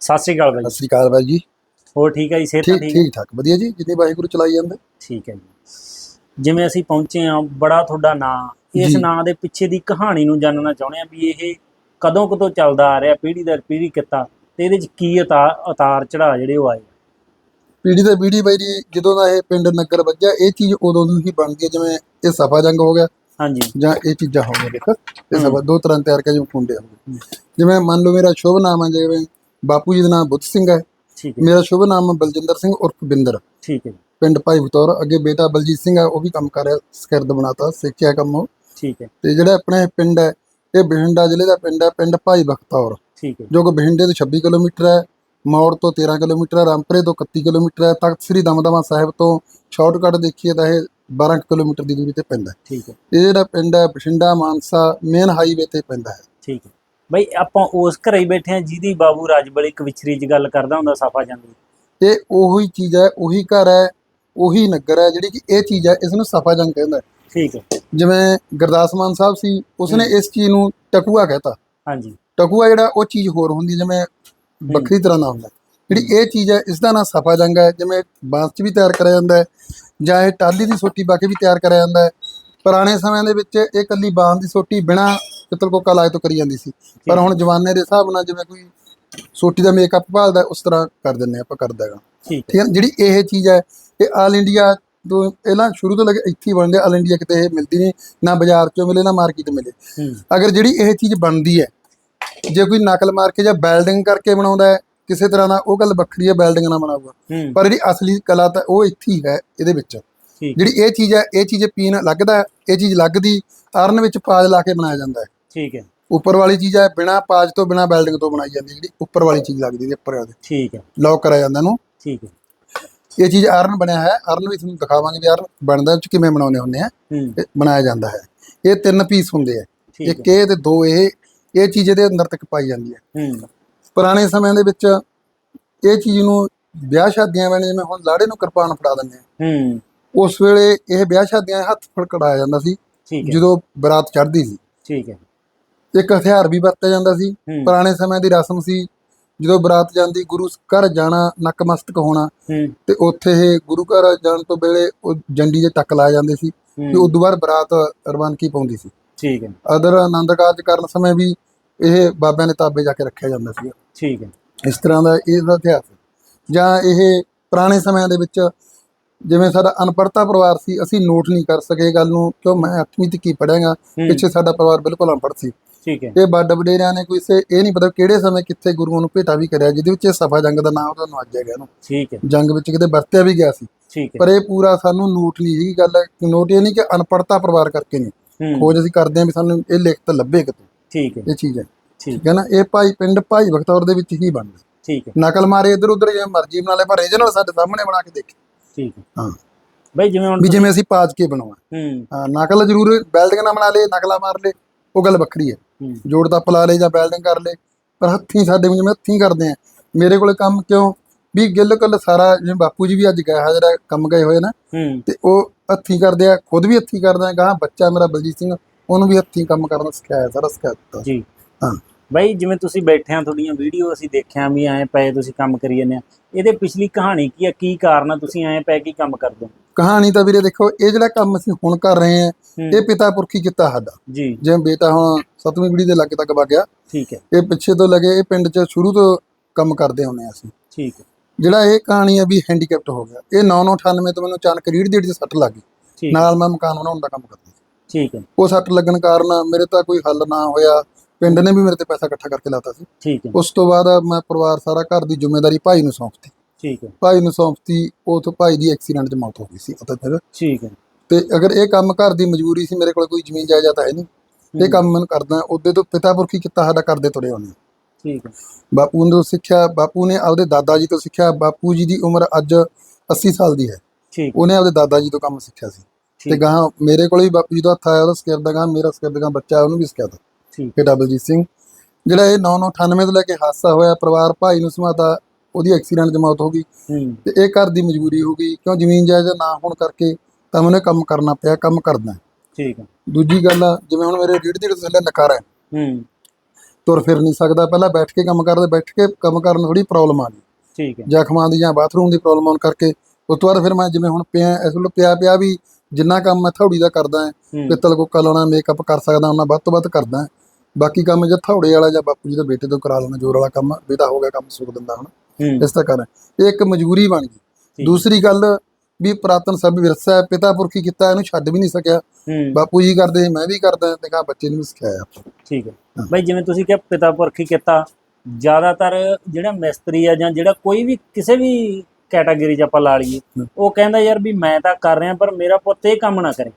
ਸਤਿ ਸ਼੍ਰੀ ਅਕਾਲ ਬਾਈ ਸਤਿ ਸ੍ਰੀ ਅਕਾਲ ਬਾਈ ਜੀ। ਹੋਰ ਠੀਕ ਹੈ ਜੀ ਸਿਹਤ ਠੀਕ ਠੀਕ? ਠੀਕ ਵਧੀਆ ਜੀ। ਜਿੰਨੀ ਵਾਹਿਗੁਰੂ ਚਲਾਈ ਜਾਂਦੇ। ਠੀਕ ਹੈ ਜੀ। ਜਿਵੇਂ ਅਸੀਂ ਪਹੁੰਚੇ ਆ ਬੜਾ ਤੁਹਾਡਾ ਨਾਂ। ਇਸ। ਨਾਂ ਦੇ ਪਿੱਛੇ ਦੀ ਕਹਾਣੀ ਨੂੰ ਜਾਣਨਾ ਚਾਹੁੰਦੇ ਆ ਵੀ ਇਹ ਕਦੋਂ ਕਦੋਂ ਚੱਲਦਾ ਆ ਰਿਹਾ ਪੀੜ੍ਹੀ ਦਰ ਪੀੜ੍ਹੀ ਕਿੱਤਾ ਤੇ ਇਹਦੇ ਚ ਕੀ ਉਤਾਰ ਉਤਾਰ ਚੜਾ ਜਿਹੜੇ ਉਹ ਆਏ ਪੀੜੀ ਤੇ ਪੀੜੀ ਬਾਈ ਜੀ ਜਦੋਂ ਦਾ ਇਹ ਪਿੰਡ ਨਗਰ ਵੱਜਿਆ ਇਹ ਚੀਜ਼ ਉਦੋਂ ਦੀ ਹੀ ਬਣਦੀ ਹੈ ਜਿਵੇਂ ਇਹ ਸਫਾ ਜੰਗ ਹੋ ਗਿਆ। ਹਾਂਜੀ। ਜਾਂ ਇਹ ਚੀਜ਼ਾਂ ਹੋ ਗਈਆਂ ਦੇਖੋ। ਇਹ। ਸਫਾ ਦੋ ਤਰ੍ਹਾਂ ਤਿਆਰ ਕੇ ਜਿਵੇਂ ਫੁੰਡੇ ਹੋ ਗਏ। ਜਿਵੇਂ ਮੰਨ ਲਓ ਮੇਰਾ ਸ਼ੁਭ ਨਾਮ ਹੈ ਜਿਵੇਂ ਬਾਪੂ ਜੀ ਦਾ ਨਾਮ ਬੁੱਧ ਸਿੰਘ ਹੈ। ਠੀਕ ਹੈ ਮੇਰਾ ਸ਼ੁਭ ਨਾਮ ਬਲਜਿੰਦਰ ਸਿੰਘ ਉਰਫ ਬਿੰਦਰ। ਠੀਕ ਹੈ ਪਿੰਡ ਭਾਈ ਬਤੌਰ ਅੱਗੇ ਬੇਟਾ ਬਲਜੀਤ ਸਿੰਘ ਹੈ ਉਹ ਵੀ ਕੰਮ ਕਰ ਰਿਹਾ ਸਕਰਦ ਬਣਾਤਾ ਸਿੱਖਿਆ ਕੰਮ ਉਹ। ਠੀਕ ਹੈ। ਤੇ ਜਿਹੜਾ ਆਪਣੇ ਪਿੰਡ ਹੈ ਇਹ ਬਠਿੰਡਾ ਜ਼ਿਲ੍ਹੇ ਦਾ ਪਿੰਡ ਹੈ ਪਿੰਡ ਭਾਈ ਬਖਤੌਰ। ਠੀਕ ਹੈ ਜੋ। ਕਿ ਬਠਿੰਡੇ ਤੋਂ 26 ਕਿਲੋਮੀਟਰ ਹੈ ਮੌੜ ਤੋਂ 13 ਕਿਲੋਮੀਟਰ ਹੈ ਰਾਮਪੁਰੇ ਤੋਂ 31 ਕਿਲੋਮੀਟਰ ਹੈ ਤਖਤ ਸ੍ਰੀ ਦਮਦਮਾ ਸਾਹਿਬ ਤੋਂ ਸ਼ਾਰਟਕਟ ਦੇਖੀਏ ਤਾਂ ਇਹ 12 ਕਿਲੋਮੀਟਰ ਦੀ ਦੂਰੀ ਤੇ ਪੈਂਦਾ ਠੀਕ ਹੈ। ਇਹ ਜਿਹੜਾ ਪਿੰਡ ਹੈ ਬਠਿੰਡਾ ਮਾਨਸਾ ਮੇਨ ਹਾਈਵੇ ਤੇ ਪੈਂਦਾ ਹੈ। ਠੀਕ ਹੈ। ਬਈ ਆਪਾਂ ਉਸ ਘਰੇ ਹੀ ਬੈਠੇ ਆ ਜਿਹਦੀ ਬਾਬੂ ਰਾਜਬੜੀ ਇੱਕ ਵਿਛਰੀ ਚ ਗੱਲ ਕਰਦਾ ਹੁੰਦਾ ਸਾਫਾ ਜਾਂਦੀ ਇਹ ਉਹੀ ਚੀਜ਼ ਹੈ ਉਹੀ ਘਰ ਹੈ ਉਹੀ ਨਗਰ ਹੈ ਜਿਹੜੀ ਕਿ ਇਹ ਚੀਜ਼ ਹੈ ਇਸ ਨੂੰ ਸਫਾ ਜੰਗ ਕਹਿੰਦਾ ਹੈ। ਠੀਕ ਹੈ। ਜਿਵੇਂ ਗੁਰਦਾਸ ਮਾਨ ਸਾਹਿਬ ਸੀ ਉਸਨੇ ਇਸ ਚੀਜ਼ ਨੂੰ ਟਕੂਆ ਕਹਿਤਾ। ਹਾਂਜੀ। ਟਕੂਆ ਜਿਹੜਾ ਉਹ ਚੀਜ਼ ਹੋਰ ਹੁੰਦੀ ਹੈ, ਜਿਵੇਂ ਵੱਖਰੀ ਤਰ੍ਹਾਂ ਦਾ ਹੁੰਦਾ। ਹੈ। ਜਿਹੜੀ ਇਹ ਚੀਜ਼ ਹੈ ਇਸ ਦਾ ਨਾਂ ਸਫਾ ਜੰਗ ਹੈ ਜਿਵੇਂ ਬਾਂਸ 'ਚ ਵੀ ਤਿਆਰ ਕਰਿਆ ਜਾਂਦਾ ਹੈ ਜਾਂ ਇਹ ਟਾਲੀ ਦੀ ਸੋਟੀ ਪਾ ਕੇ ਵੀ ਤਿਆਰ ਕਰਿਆ ਜਾਂਦਾ ਹੈ। ਪੁਰਾਣੇ ਸਮਿਆਂ ਦੇ ਵਿੱਚ ਇਹ ਕੱਲੀ ਬਾਂਸ ਦੀ ਸੋਟੀ ਬਿਨਾ ਪਿੱਤਲ ਕੋਕਾ ਲਾਏ ਤੋਂ ਕਰੀ ਜਾਂਦੀ ਸੀ। ਪਰ ਹੁਣ ਜਵਾਨੇ ਦੇ ਹਿਸਾਬ ਨਾਲ ਜਿਵੇਂ ਕੋਈ ਸੋਟੀ ਦਾ ਮੇਕਅਪ ਭਾਲਦਾ ਉਸ ਤਰ੍ਹਾਂ ਕਰ ਦਿੰਨੇ ਆਪਾਂ ਕਰਦਾ ਹੈਗਾ। ਠੀਕ। ਹੈ? ਜਿਹੜੀ ਇਹ ਚੀਜ਼ ਹੈ ਇਹ ਆਲ ਇੰਡੀਆ ਤੋਂ ਪਹਿਲਾਂ ਸ਼ੁਰੂ ਤੋਂ ਲੈ ਕੇ ਇੱਥੇ ਬਣਦੇ ਆਲ ਇੰਡੀਆ ਕਿਤੇ ਇਹ ਮਿਲਦੀ ਨਹੀਂ ਨਾ ਬਾਜ਼ਾਰ 'ਚੋਂ ਮਿਲੇ ਨਾ ਮਾਰਕੀਟ ਮਿਲੇ। ਅਗਰ ਜਿਹੜੀ ਇਹ ਚੀਜ਼ ਬਣਦੀ ਹੈ ਜੇ ਕੋਈ ਨਕਲ ਮਾਰ ਕੇ ਜਾਂ ਬੈਲਡਿੰਗ ਕਰਕੇ ਬਣਾਉਂਦਾ ਹੈ ਕਿਸੇ ਤਰ੍ਹਾਂ ਦਾ ਉਹ ਗੱਲ ਵੱਖਰੀ ਹੈ ਬੈਲਡਿੰਗ ਨਾਲ ਬਣਾਊਗਾ। ਪਰ ਜਿਹੜੀ ਅਸਲੀ ਕਲਾ ਤਾਂ ਉਹ ਇੱਥੇ ਹੀ ਹੈ ਇਹਦੇ ਵਿੱਚ। ਜਿਹੜੀ ਇਹ ਚੀਜ਼ ਹੈ ਇਹ ਚੀਜ਼ ਪੀਣ ਲੱਗਦਾ ਇਹ ਚੀਜ਼ ਲੱਗਦੀ ਅਰਨ ਵਿੱਚ ਪਾਜ ਲਾ ਕੇ ਬਣਾਇਆ ਜਾਂਦਾ ਹੈ। ਠੀਕ ਹੈ। ਉੱਪਰ ਵਾਲੀ ਚੀਜ਼ ਹੈ ਬਿਨਾ ਪਾਜ ਤੋਂ ਬਿਨਾ ਬੈਲਡਿੰਗ ਤੋਂ ਬਣਾਈ ਜਾਂਦੀ ਜਿਹੜੀ ਉੱਪਰ ਵਾਲੀ ਚੀਜ਼ ਲੱਗਦੀ ਹੈ ਉੱਪਰ ਉਹਦੇ ਠੀਕ ਹੈ। ਲੌਕ ਕਰਿਆ ਜਾਂਦਾ ਇਹਨੂੰ। ਠੀਕ ਹੈ। ਇਹ ਚੀਜ਼ ਅਰਨ ਬਣਿਆ ਹੈ। ਅਰਨ ਵੀ ਤੁਹਾਨੂੰ ਦਿਖਾਵਾਂਗੇ ਵੀ ਅਰਨ ਬਣਦਾ 'ਚ ਕਿਵੇਂ ਬਣਾਉਂਦੇ ਹੁੰਦੇ ਆ। ਬਣਾਇਆ ਜਾਂਦਾ ਹੈ। ਇਹ ਤਿੰਨ ਪੀਸ ਹੁੰਦੇ ਆ। ਇੱਕ ਇਹ ਤੇ ਦੋ ਇਹ। ਇਹ ਚੀਜ਼ ਇਹਦੇ ਅੰਦਰ ਤੱਕ ਪਾਈ ਜਾਂਦੀ ਹੈ। ਪੁਰਾਣੇ ਸਮਿਆਂ ਦੇ ਵਿੱਚ ਇਹ ਚੀਜ਼ ਨੂੰ ਵਿਆਹ ਸ਼ਾਦੀਆਂ ਵੇਲੇ ਜਿਵੇਂ ਹੁਣ ਲਾੜੇ ਨੂੰ ਕਿਰਪਾਨ ਫੜਾ ਦਿੰਦੇ ਆ। ਹੂੰ। ਉਸ ਵੇਲੇ ਇਹ ਵਿਆਹ ਸ਼ਾਦੀਆਂ ਹੱਥ ਫੜਕੜਾਇਆ ਜਾਂਦਾ ਸੀ। ਜਦੋਂ ਬਰਾਤ ਚੜ੍ਹਦੀ ਸੀ। ਠੀਕ ਹੈ। ਇੱਕ ਹਥਿਆਰ ਵੀ ਵਰਤਿਆ ਜਾਂਦਾ ਸੀ। ਹੂੰ। ਪੁਰਾਣੇ ਸਮੇਂ ਦੀ ਰਸਮ ਸੀ। ਜਦੋਂ ਬਰਾਤ ਜਾਂਦੀ ਗੁਰੂ ਘਰ ਜਾਣਾ ਨਕਮਸਤਕ ਹੋਣਾ ਹੂੰ। ਤੇ ਉੱਥੇ ਇਹ ਗੁਰੂ ਘਰ ਜਾਣ ਤੋਂ ਵੇਲੇ ਉਹ ਜੰਡੀ ਦੇ ਟੱਕ ਲਾਏ ਜਾਂਦੇ ਸੀ ਤੇ ਹੂੰ ਉਦੋਂ ਬਾਅਦ ਬਰਾਤ ਰਵਾਨਗੀ ਪਾਉਂਦੀ ਸੀ। ਠੀਕ ਹੈ। ਅਦਰ ਆਨੰਦ ਕਾਰਜ ਕਰਨ ਸਮੇਂ ਵੀ ਇਹ ਬਾਬਿਆਂ ਦੇ ਤਾਬੇ ਜਾ ਕੇ ਰੱਖਿਆ ਜਾਂਦਾ ਸੀ। ਠੀਕ ਹੈ। ਇਸ ਤਰ੍ਹਾਂ ਦਾ ਇਹ ਦਾ ਇਤਿਹਾਸ ਹੈ। ਜਾਂ ਇਹ ਪੁਰਾਣੇ ਸਮਿਆਂ ਦੇ ਵਿੱਚ ਜਿਵੇਂ ਸਾਡਾ ਅਨਪੜ੍ਹਤਾ ਪਰਿਵਾਰ ਸੀ ਅਸੀਂ ਨੋਟ ਨਹੀਂ ਕਰ ਸਕੇ ਗੱਲ ਨੂੰ ਕਿਉਂ ਮੈਂ 8ਵੀਂ ਤੱਕ ਹੀ ਪੜ੍ਹਾਂਗਾ ਹੂੰ, ਪਿੱਛੇ ਸਾਡਾ ਪਰਿਵਾਰ ਬਿਲਕੁਲ ਅਨਪੜ੍ਹ ਸੀ। ਠੀਕ ਹੈ। ਇਹ ਵੱਡ ਵਡੇਰਿਆਂ ਨੇ ਕੋਈ ਸੇ ਇਹ ਨਹੀਂ ਪਤਾ ਕਿਹੜੇ ਸਮੇਂ ਕਿੱਥੇ ਗੁਰੂਆਂ ਨੂੰ ਭੇਟਾ ਵੀ ਕਰਿਆ ਜਿਹਦੇ ਵਿੱਚ ਇਹ ਸਫਾ ਜੰਗ ਦਾ ਨਾਮ ਤੁਹਾਨੂੰ ਅੱਜ ਹੈਗਾ ਨੂੰ ਠੀਕ ਹੈ। ਜੰਗ ਵਿੱਚ ਕਿਤੇ ਵਰਤਿਆ ਵੀ ਗਿਆ ਸੀ। ਠੀਕ ਹੈ। ਪਰ ਇਹ ਪੂਰਾ ਸਾਨੂੰ ਨੋਟ ਨਹੀਂ ਜੀ ਗੱਲ ਨੋਟ ਇਹ ਨਹੀਂ ਕਿ ਅਨਪੜ੍ਹਤਾ ਪਰਿਵਾਰ ਕਰਕੇ ਨਹੀਂ। ਖੋਜ ਅਸੀਂ ਕਰਦੇ ਹਾਂ ਵੀ ਸਾਨੂੰ ਇਹ ਲਿਖਤ ਲੱਭੇ ਕਿਤੇ। ਠੀਕ ਹੈ। ਇਹ ਚੀਜ਼ ਹੈ। ਠੀਕ। ਹੈ ਨਾ? ਇਹ ਭਾਈ ਪਿੰਡ ਭਾਈ ਬਖਤੌਰ ਦੇ ਵਿੱਚ ਹੀ ਬਣਦਾ। ਠੀਕ ਹੈ। ਨਕਲ ਮਾਰੇ ਇਧਰ ਉਧਰ ਜਿਵੇਂ ਮਰਜ਼ੀ ਬਣਾ ਲੈ ਪਰ ਰੀਜਨਲ ਸਾਡੇ ਸਾਹਮਣੇ ਬਣਾ ਕੇ ਦੇਖੇ। ਠੀਕ ਹੈ। ਹਾਂ। ਬਈ ਜਿਵੇਂ ਹੁਣ ਵੀ ਜਿਵੇਂ ਅਸੀਂ ਪਾਜ ਕੇ ਬਣਾਉਣਾ। ਹੂੰ। ਹਾਂ ਨਕਲ ਜ਼ਰੂਰ ਬੈਲਡਿੰਗ ਨਾਲ ਬਣਾ ਲੇ ਨਕਲਾ ਮਾਰ ਲੇ ਉਹ ਗੱਲ ਵੱਖਰੀ ਹੂੰ। ਜੋੜ ਤੱਪ ਲਾ ਲੇ ਜਾਂ ਬੈਲਡਿੰਗ ਕਰ ਲੇ ਪਰ ਹੱਥੀਂ ਸਾਡੇ ਜਿਵੇਂ ਹੱਥੀਂ ਕਰਦੇ ਆ। ਮੇਰੇ ਕੋਲੇ ਕੰਮ ਕਿਉਂ? ਵੀ ਗਿੱਲ ਕੱਲ ਸਾਰਾ ਜਿਵੇਂ ਬਾਪੂ ਜੀ ਵੀ ਅੱਜ ਗਏ ਹਾਜ਼ਰ ਕੰਮ ਗਏ ਹੋਏ ਨਾ ਤੇ ਉਹ ਹੱਥੀਂ ਕਰਦੇ ਆ ਖੁਦ ਵੀ ਹੱਥੀਂ ਕਰਦਾ ਗਾਂ ਬੱਚਾ ਮੇਰਾ ਬਲਜੀਤ ਸਿੰਘ ਉਹਨੂੰ ਵੀ ਹੱਥੀਂ ਕੰਮ ਕਰਨਾ ਸਿਖਾਇਆ ਸਾਰਾ ਸਿਖਾ ਦਿੱਤਾ। ਜੀ। ਹਾਂ। ਬਈ ਜਿਵੇਂ ਤੁਸੀਂ ਬੈਠੇ ਆ ਤੁਹਾਡੀਆਂ ਵੀਡੀਓ ਅਸੀਂ ਦੇਖਿਆ ਵੀ ਐਂ ਪਏ ਤੁਸੀਂ ਕੰਮ ਕਰੀ ਜਾਂਦੇ ਆ ਇਹਦੇ ਪਿਛਲੀ ਕਹਾਣੀ ਕੀ ਆ? ਕੀ ਕਾਰਨ ਆ? ਤੁਸੀਂ ਐਂ ਪਏ ਕੀ ਕੰਮ ਕਰਦੇ ਹੋ? ਕਹਾਣੀ ਤਾਂ ਵੀਰੇ ਦੇਖੋ ਇਹ ਜਿਹੜਾ ਕੰਮ ਅਸੀਂ ਹੁਣ ਕਰ ਰਹੇ ਹਾਂ ਹੂੰ, ਇਹ ਪਿਤਾ ਪੁਰਖੀ ਕੀਤਾ ਸਾਡਾ। ਜੀ। ਜਿਵੇਂ ਬੇਟਾ ਹੁਣ ਸੱਤਵੀਂ ਪੀੜ੍ਹੀ ਦੇ ਲਾਗੇ ਤੱਕ ਵਗ ਗਿਆ। ਠੀਕ ਹੈ। ਇਹ ਪਿੱਛੇ ਤੋਂ ਲੱਗੇ ਇਹ ਪਿੰਡ 'ਚ ਸ਼ੁਰੂ ਤੋਂ ਕੰਮ ਕਰਦੇ ਹੁੰਦੇ ਹਾਂ ਅਸੀਂ। ਠੀਕ ਹੈ। ਜਿਹੜਾ ਇਹ ਕਹਾਣੀ ਹੈ ਵੀ ਹੈਂਡੀਕੈਪਟ ਹੋ ਗਿਆ। ਇਹ 9998 ਤੋਂ ਮੈਨੂੰ ਅਚਾਨਕ ਰੀੜ ਦੀ ਹੱਡੀ 'ਚ ਸੱਟ ਲੱਗ ਗਈ। ਨਾਲ ਮੈਂ ਮਕਾਨ ਬਣਾਉਣ ਦਾ ਕੰਮ ਕਰਦਾ ਸੀ। ਠੀਕ ਹੈ। ਉਹ ਸੱਟ ਲੱਗਣ ਕਾਰਨ ਮੇਰੇ ਤਾਂ ਕੋਈ ਹੱਲ ਨਾ ਹੋਇਆ। ਪਿੰਡ ਨੇ ਵੀ ਮੇਰੇ ਤੇ ਪੈਸਾ ਇਕੱਠਾ ਕਰਕੇ ਲਾਤਾ ਸੀ। ਠੀਕ ਹੈ। ਉਸ ਤੋਂ ਬਾਅਦ ਮੈਂ ਪਰਿਵਾਰ ਸਾਰਾ ਘਰ ਦੀ ਜ਼ਿੰਮੇਵਾਰੀ ਭਾਈ ਨੂੰ ਸੌਂਪਤੀ ਠੀਕ ਹੈ। ਭਾਈ ਨੂੰ ਸੌਂਪਤੀ ਉਥੋਂ ਭਾਈ ਦੀ ਐਕਸੀਡੈਂਟ 'ਚ ਮੌਤ ਹੋ ਗਈ ਸੀ ਅਤੇ ਫਿਰ। ਠੀਕ ਹੈ। ਤੇ ਅਗਰ ਇਹ ਕੰਮ ਘਰ ਦੀ ਮਜਬੂਰੀ ਸੀ ਮੇਰੇ ਕੋਲ ਕੋਈ ਜ਼ਮੀਨ ਜਾਇਦਾਦ ਹੈ ਨਹੀਂ। ਇਹ ਕੰਮ ਮੈਂ ਕਰਦਾ ਉਹਦੇ ਤੋਂ ਪਿਤਾ ਪੁਰਖੀ ਕੀਤਾ ਸਾਡਾ ਕਰਦੇ ਤੁਰੇ ਹੁੰਦੇ ਠੀਕ ਹੈ। ਬਾਪੂ ਨੇ ਤੋਂ ਸਿੱਖਿਆ ਬਾਪੂ ਨੇ ਆਪਦੇ ਦਾਦਾ ਜੀ ਤੋਂ ਸਿੱਖਿਆ ਬਾਪੂ ਜੀ ਦੀ ਉਮਰ ਅੱਜ 80 ਸਾਲ ਦੀ ਹੈ। ਠੀਕ ਉਹਨੇ ਆਪਦੇ ਦਾਦਾ ਜੀ ਤੋਂ ਕੰਮ ਸਿੱਖਿਆ ਸੀ। ਤੇ ਗਾਂ ਮੇਰੇ ਕੋਲ ਵੀ ਬਾਪੂ ਜੀ ਦਾ ਹੱਥ ਆਇਆ ਉਹਦਾ ਸਿਖਾਉਂਦਾ ਗਾਂ ਮੇਰਾ ਸਿਖਾਉਂਦਾ ਗਾਂ ਬੱਚਾ ਉਹਨੂੰ ਵੀ ਸਿਖਾਉਂਦਾ ਠੀਕ ਇਹ ਡਬਲਜੀਤ ਸਿੰਘ ਜਿਹੜਾ ਇਹ 9998 ਤੋਂ ਲੈ ਕੇ ਹਾਦਸਾ ਹੋਇਆ ਪਰਿਵਾਰ ਭਾਈ ਨੂੰ ਸਮਾਤਾ ਉਹਦੀ ਐਕਸੀਡੈਂਟ 'ਚ ਮੌਤ ਹੋ ਗਈ ਤੇ ਇਹ ਘਰ ਦੀ ਮਜਬੂਰੀ ਹੋ ਗਈ ਕਿਉਂ ਜ਼ਮੀਨ ਜਾਇਦਾਦ ਨਾ ਹੋਣ ਕਰਕੇ ਤਾਂ ਮੈਨੂੰ ਕੰਮ ਕਰਨਾ ਪਿਆ ਕੰਮ ਕਰਦਾ ਠੀਕ ਹੈ ਦੂਜੀ ਗੱਲ ਆ ਜਿਵੇਂ ਹੁਣ ਮੇਰੇ ਰੀੜ ਦੀ ਤੋਂ ਥੱਲੇ ਨਕਾਰ ਹੈ। ਹੂੰ। ਤੁਰ ਫਿਰ ਨਹੀਂ ਸਕਦਾ ਪਹਿਲਾਂ ਬੈਠ ਕੇ ਕੰਮ ਕਰਦਾ ਬੈਠ ਕੇ ਕੰਮ ਕਰਨ ਥੋੜੀ ਪ੍ਰੋਬਲਮ ਆ ਗਈ। ਠੀਕ ਹੈ। ਜ਼ਖਮਾਂ ਦੀ ਜਾਂ ਬਾਥਰੂਮ ਦੀ ਪ੍ਰੋਬਲਮ ਆਉਣ ਕਰਕੇ ਉਸ ਤੋਂ ਬਾਅਦ ਫਿਰ ਮੈਂ ਜਿਵੇਂ ਹੁਣ ਪਿਆ ਇਸ ਵੇਲੇ ਪਿਆ ਪਿਆ ਵੀ ਜਿੰਨਾ ਕੰਮ ਮੈਂ ਥੌੜੀ ਦਾ ਕਰਦਾ ਹਾਂ ਪਿੱਤਲ ਕੋਕਾ ਲਾਉਣਾ ਮੇਕਅਪ ਕਰ ਸਕਦਾ ਉਹਨਾਂ ਵੱਧ ਤੋਂ ਵੱਧ ਕਰਦਾ। ਬਾਕੀ ਕੰਮ ਜੇ ਥੌੜੇ ਵਾਲਾ ਜਾਂ ਬਾਪੂ ਜੀ ਦੇ ਬੇਟੇ ਤੋਂ ਕਰਾ ਲੈਣਾ ਜੋਰ ਵਾਲਾ ਕੰਮ ਬੇਟਾ ਹੋ ਗਿਆ ਕੰਮ ਸੁੱਕ ਦਿੰਦਾ ਹੁਣ। ਇਸ ਤਰ੍ਹਾਂ ਕਰ। ਇਹ ਇੱਕ ਮਜਬੂਰੀ ਬਣ ਗਈ। ਦੂਸਰੀ ਗੱਲ ਵੀ ਪੁਰਾਤਨ ਸਭ ਵਿਰਸਾ ਹੈ ਪਿਤਾ ਪੁਰਖੀ ਕੀਤਾ ਇਹਨੂੰ ਛੱਡ ਵੀ ਨਹੀਂ ਸਕਿਆ। ਬਾਪੂ ਜੀ ਕਰਦੇ ਮੈਂ ਵੀ ਕਰਦਾ ਤੇ ਕਹਾ ਬੱਚੇ ਨੂੰ ਸਿਖਾਇਆ। ਠੀਕ ਹੈ। ਬਈ ਜਿਵੇਂ ਤੁਸੀਂ ਕਿਹਾ ਪਿਤਾ ਪੁਰਖੀ ਕੀਤਾ ਜ਼ਿਆਦਾਤਰ ਜਿਹੜਾ ਮਿਸਤਰੀ ਆ ਜਾਂ ਜਿਹੜਾ ਕੋਈ ਵੀ ਕਿਸੇ ਵੀ ਕੈਟਾਗਰੀ 'ਚ ਆਪਾਂ ਲਾ ਲਈਏ। ਉਹ ਕਹਿੰਦਾ ਯਾਰ ਵੀ ਮੈਂ ਤਾਂ ਕਰ ਰਿਹਾ ਪਰ ਮੇਰਾ ਪੁੱਤ ਇਹ ਕੰਮ ਨਾ ਕਰੇ।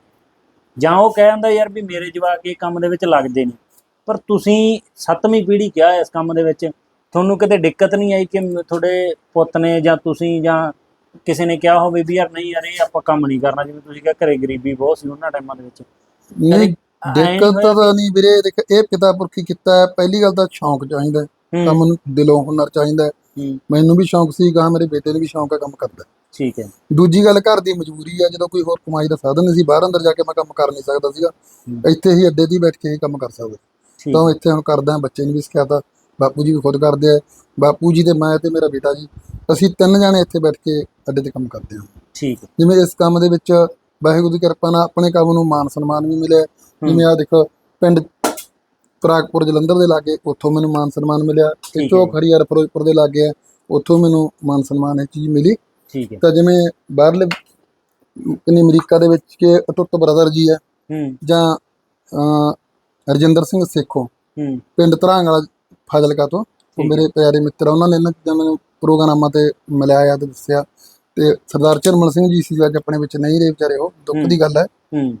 ਜਾਂ ਉਹ ਕਹਿੰਦਾ ਯਾਰ ਵੀ ਮੇਰੇ ਜਵਾਕ ਇਹ ਕੰਮ ਦੇ ਵਿੱਚ ਲੱਗਦੇ ਨਹੀਂ। ਪਰ ਤੁਸੀਂ ਸੱਤਵੀਂ ਪੀੜ੍ਹੀ ਕਿਹਾ ਇਸ ਕੰਮ ਦੇ ਵਿੱਚ ਤੁਹਾਨੂੰ ਕਿਤੇ ਦਿੱਕਤ ਨਹੀਂ ਆਈ ਕਿ ਤੁਹਾਡੇ ਪੁੱਤ ਨੇ ਜਾਂ ਤੁਸੀਂ ਜਾਂ ਕਿਸੇ ਨੇ ਕਿਹਾ ਹੋਵੇ ਵੀ ਯਾਰ ਨਹੀਂ ਯਾਰ ਇਹ ਆਪਾਂ ਕੰਮ ਨਹੀਂ ਕਰਨਾ ਜਿਵੇਂ ਤੁਸੀਂ ਕਿਹਾ ਘਰੇ ਗਰੀਬੀ ਬਹੁਤ ਸੀ ਉਹਨਾਂ ਟਾਈਮਾਂ ਦੇ ਵਿੱਚ। ਨਹੀਂ ਦਿੱਕਤ ਤਾਂ ਨਹੀਂ ਵੀਰੇ ਦੇਖ ਇਹ ਪਿਤਾ ਪੁਰਖੀ ਕੀਤਾ ਹੈ ਪਹਿਲੀ ਗੱਲ ਤਾਂ ਸ਼ੌਂਕ ਚਾਹੀਦਾ ਕੰਮ ਨੂੰ ਦਿਲੋਂ ਹੁਨਰ ਚਾਹੀਦਾ ਮੈਨੂੰ ਵੀ ਸ਼ੌਂਕ ਸੀ ਗਾ ਮੇਰੇ ਬੇਟੇ ਨੂੰ ਵੀ ਸ਼ੌਂਕ ਹੈ ਕੰਮ ਕਰਦਾ ਠੀਕ ਹੈ। ਦੂਜੀ ਗੱਲ ਘਰ ਦੀ ਮਜਬੂਰੀ ਹੈ ਜਦੋਂ ਕੋਈ ਹੋਰ ਕਮਾਈ ਦਾ ਸਾਧਨ ਨਹੀਂ ਸੀ ਬਾਹਰ ਅੰਦਰ ਜਾ ਕੇ ਮੈਂ ਕੰਮ ਕਰ ਨਹੀਂ ਸਕਦਾ ਸੀਗਾ। ਇੱਥੇ ਹੀ ਅੱਡੇ ਹੀ ਬੈਠ ਕੇ ਹੀ ਕੰਮ ਕਰ ਸਕਦਾ। ਤਾਂ ਇੱਥੇ ਹੁਣ ਕਰਦਾ ਬੱਚੇ ਨੂੰ ਵੀ ਸਿਖਾਤਾ। ਬਾਪੂ ਜੀ ਵੀ ਖੁਦ ਕਰਦੇ ਆ। ਬਾਪੂ ਜੀ ਤੇ ਮੈਂ ਤੇ ਮੇਰਾ ਬੇਟਾ ਜੀ ਅਸੀਂ ਤਿੰਨ ਜਾਣੇ ਇੱਥੇ ਬੈਠ ਕੇ ਅੱਡੇ ਤੇ ਕੰਮ ਕਰਦੇ ਹਾਂ। ਠੀਕ ਹੈ। ਜਿਵੇਂ ਇਸ ਕੰਮ ਦੇ ਵਿੱਚ ਵਾਹਿਗੁਰੂ ਦੀ ਕਿਰਪਾ ਨਾਲ ਆਪਣੇ ਕੰਮ ਨੂੰ ਮਾਨ ਸਨਮਾਨ ਵੀ ਮਿਲਿਆ। ਜਿਵੇਂ ਆ ਦੇਖੋ ਪਿੰਡ ਪ੍ਰਾਗਪੁਰ ਜਲੰਧਰ ਦੇ ਲਾਗੇ ਉੱਥੋਂ ਮੈਨੂੰ ਮਾਨ ਸਨਮਾਨ ਮਿਲਿਆ। ਇੱਥੋਂ। ਖਰੀਆਰ ਫਿਰੋਜ਼ਪੁਰ ਦੇ ਲਾਗੇ ਆ ਉੱਥੋਂ ਮੈਨੂੰ ਮਾਨ ਸਨਮਾਨ ਇਹ ਚੀਜ਼ ਮਿਲੀ। ਠੀਕ ਹੈ। ਤਾਂ ਜਿਵੇਂ ਬਾਹਰਲੇ ਕਨੇ ਅਮਰੀਕਾ ਦੇ ਵਿੱਚ ਕੇ ਅਟੁੱਟ ਬ੍ਰਦਰ ਜੀ ਆ ਹੂੰ। ਜਾਂ ਰਜਿੰਦਰ ਸਿੰਘ ਸੇਖੋਂ ਹੂੰ। ਪਿੰਡ ਧਰਾਂਗ ਵਾਲਾ ਫਾਜ਼ਿਲਕਾ ਤੋਂ। ਉਹ ਮੇਰੇ ਪਿਆਰੇ ਮਿੱਤਰ ਆ ਉਹਨਾਂ ਨੇ ਇਹਨਾਂ ਚੀਜ਼ਾਂ ਮੈਨੂੰ ਪ੍ਰੋਗਰਾਮਾਂ ਤੇ ਮਿਲਾਇਆ ਤੇ ਦੱਸਿਆ। ਤੇ ਸਰਦਾਰ ਚਰਮਨ ਸਿੰਘ ਜੀ ਸੀ ਅੱਜ ਆਪਣੇ ਵਿੱਚ ਨਹੀਂ ਰਹੇ ਵਿਚਾਰੇ ਉਹ ਦੁੱਖ। ਦੀ ਗੱਲ ਹੈ। ਹੂੰ।